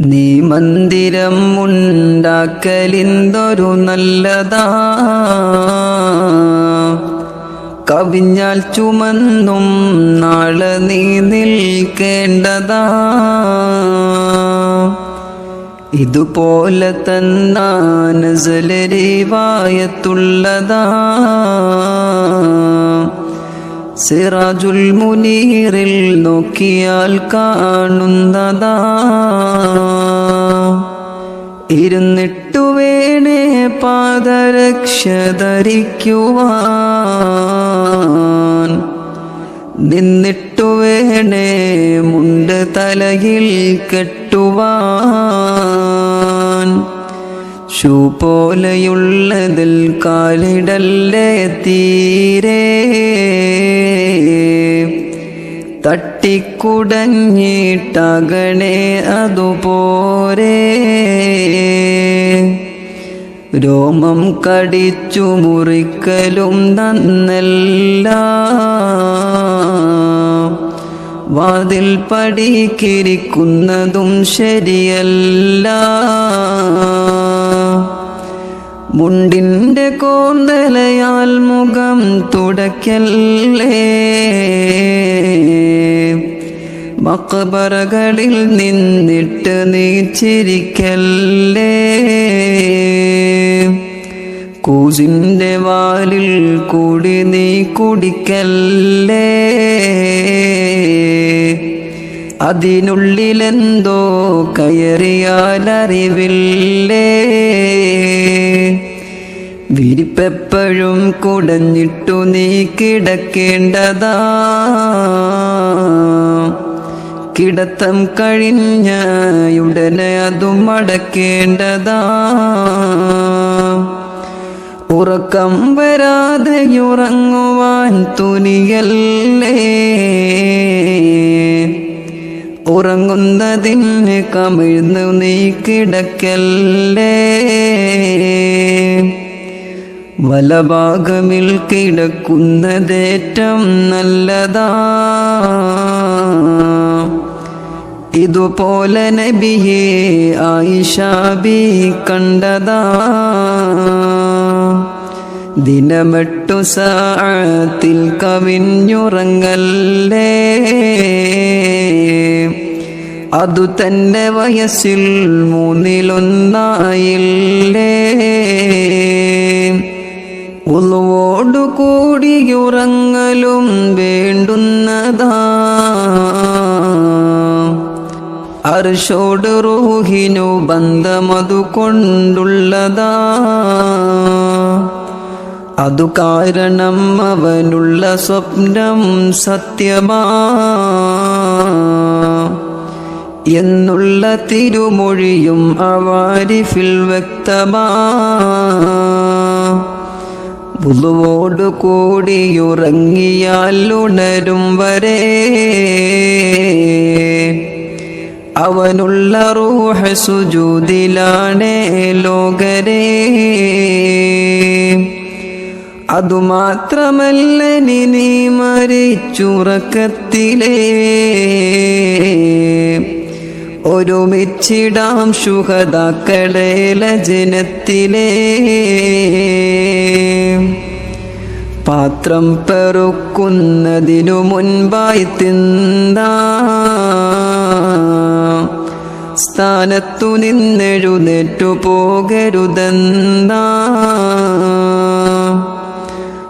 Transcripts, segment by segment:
നീ മന്ദിരം ഉണ്ടാക്കലിന്തൊരു നല്ലതാ. കവിഞ്ഞാൽ ചുമന്നും നാളെ നീ നിൽക്കേണ്ടതാ. ഇതുപോലെ തന്നാനസലരിവായത്തുള്ളതാ സിറാജുൽ മുനീറിൽ നോക്കിയാൽ കാണുന്നതാ. ഇരുന്നിട്ടു വേണേ പാദരക്ഷ ധരിക്കുവാൻ നിന്നിട്ടു വേണേ മുണ്ട് തലയിൽ കെട്ടുവാൻ. ഷൂ പോലെയുള്ളതിൽ കാലിടല്ലേ തീരെ. തട്ടിക്കുടഞ്ഞിട്ടകണേ അതുപോരെ. രോമം കടിച്ചു മുറിക്കലും നന്നല്ല വാതിൽ പടിക്കിരിക്കുന്നതും ശരിയല്ല. മുണ്ടിന്റെ കോന്തലയാൽ മുഖം തുടക്കല്ലേ മക്കബറകളിൽ നിന്നിട്ട് നീച്ചിരിക്കല്ലേ കൂസിന്റെ വാലിൽ കൂടി നീ കുടിക്കല്ലേ? അതിനുള്ളിലെന്തോ കയറിയാലറിവില്ലേ? വിരിപ്പെപ്പോഴും കുടഞ്ഞിട്ടു നീ കിടക്കേണ്ടതാ. കിടത്തം കഴിഞ്ഞ ഉടനെ അതും അടക്കേണ്ടതാ ഉറക്കം വരാതെ ഉറങ്ങുവാൻ തുനിയല്ലേ? ഉറങ്ങുന്നതിന് കമിഴ്ന്നു നീ കിടക്കല്ലേ? വലഭാഗമിൽ കിടക്കുന്നതേറ്റം നല്ലതാ. ഇതുപോലെ നബിയെ ആയിഷാബി കണ്ടതാ. ദിനമെട്ടു സാത്തിൽ കവിഞ്ഞുറങ്ങല്ലേ? അതു തന്റെ വയസ്സിൽ മൂന്നിലൊന്നായില്ലേ? ഉളവോടു കൂടിയുറങ്ങലും വേണ്ടുന്നതാ. അർഷോട് റൂഹിനു ബന്ധമതു കൊണ്ടുള്ളതാ. അതു കാരണം അവനുള്ള സ്വപ്നം സത്യമാ. എന്നുള്ള തിരുമൊഴിയും അവാരിഫിൽ വ്യക്തമാ. കൂടിയുറങ്ങിയാൽ ഉണരും വരെ. അവനുള്ള റൂഹ സുജൂതിലാണേ ലോകരേ. അതുമാത്രമല്ല നീ മരിച്ചുറക്കത്തിലേ. ഒരുമിച്ചിടാം ശുഹതാക്കളെ ലജനത്തിലേ. പാത്രം പെറുക്കുന്നതിനു മുൻപായി തിന്ത സ്ഥാനത്തു നിന്നെഴുന്നേറ്റു പോകരുതെന്താ.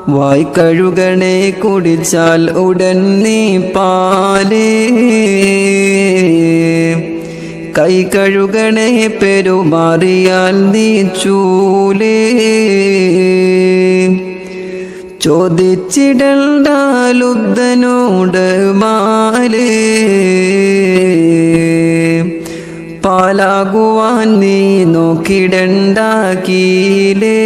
വായ്ക്കഴുകണേ കുടിച്ചാൽ ഉടൻ നീ പാലേ. കൈ കഴുകണേ പെരുമാറിയാൽ നീ ചൂലേ. ചോദിച്ചിടണ്ടാലുബ്ധനോട് മാലേ. പാലാകുവാൻ നീ നോക്കിടണ്ടാക്കീലേ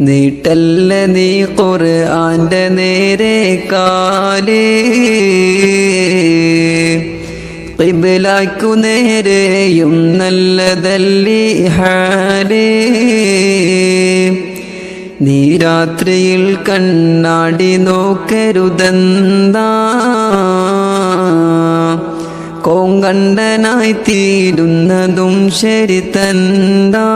നീട്ടല്ല നീ ഖുർആന്റെ നേരെ കാലേ. ിബിലാക്കു നേരെയും നല്ലതല്ലി ഹാരേ നീ രാത്രിയിൽ കണ്ണാടി നോക്കരുതെന്താ? കോങ്കണ്ടനായി തീരുന്നതും ശരി തന്താ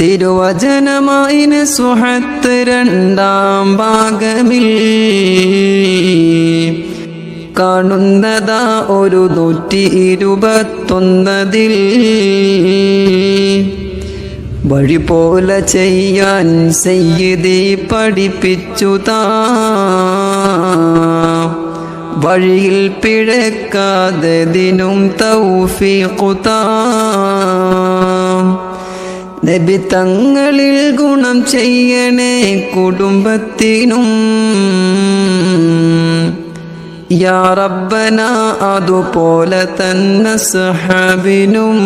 തിരുവചനമായി സുഹത്ത് രണ്ടാം ഭാഗമിൽ കാണുന്നതാ ഒരു നൂറ്റി ഇരുപത്തൊന്നതിൽ. വഴി പോലെ ചെയ്യാൻ ചെയ്യതി പഠിപ്പിച്ചു വഴിയിൽ പിഴക്കാതെ ദിനും തൗഫീഖുതാ. നബി തങ്ങളിൽ ഗുണം ചെയ്യണേ കുടുംബത്തിനും. യാ റബ്ബന അതുപോലെ തന്നെ സഹാബിനും.